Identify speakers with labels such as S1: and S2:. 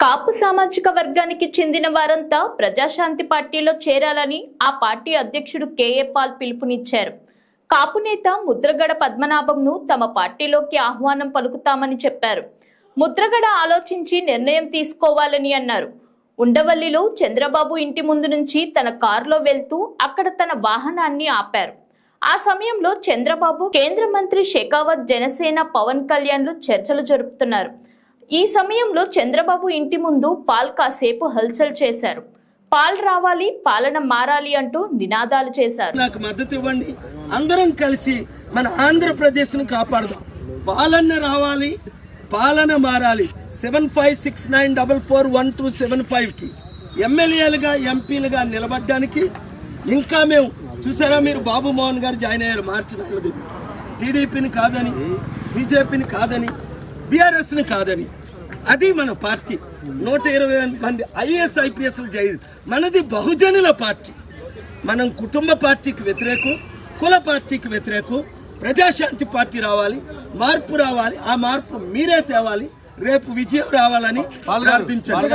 S1: కాపు సామాజిక వర్గానికి చెందిన వారంతా ప్రజాశాంతి పార్టీలో చేరాలని ఆ పార్టీ అధ్యక్షుడు కేఏ పాల్ పిలుపునిచ్చారు. కాపు నేత ముద్రగడ పద్మనాభంను తమ పార్టీలోకి ఆహ్వానం పలుకుతామని చెప్పారు. ముద్రగడ ఆలోచించి నిర్ణయం తీసుకోవాలని అన్నారు. ఉండవల్లిలో చంద్రబాబు ఇంటి ముందు నుంచి తన కారులో వెళ్తూ అక్కడ తన వాహనాన్ని ఆపారు. ఆ సమయంలో చంద్రబాబు కేంద్ర మంత్రి షెకావత్ జనసేన పవన్ కళ్యాణ్లు చర్చలు జరుపుతున్నారు. ఈ సమయంలో చంద్రబాబు ఇంటి ముందు పాల్ కాసేపు హల్చల్ చేశారు. పాల్ రావాలి పాలన మారాలి అంటూ నినాదాలు చేశారు.
S2: నాకు మద్దతు ఇవ్వండి. అందరం కలిసి మన ఆంధ్రప్రదేశ్ను కాపాడదాం. పాలన రావాలి పాలన మారాలి. Seven five six nine double four one two seven ఫైవ్కి. ఎమ్మెల్యేలుగా ఎంపీలుగా నిలబడడానికి ఇంకా మేము చూసారా మీరు? బాబు మోహన్ గారు జాయిన్ అయ్యారు మార్చి నాలుగు. టీడీపీని కాదని బీజేపీని కాదని బీఆర్ఎస్ని కాదని. అది మన పార్టీ. నూట ఇరవై మంది ఐఏఎస్ ఐపీఎస్లు జై మనది బహుజనుల పార్టీ. మనం కుటుంబ పార్టీకి వ్యతిరేకం కుల పార్టీకి వ్యతిరేకం ప్రజాశాంతి పార్టీ రావాలి మార్పు రావాలి. ఆ మార్పు మీరే తేవాలి. రేపు విజయం రావాలని ప్రార్థించండి.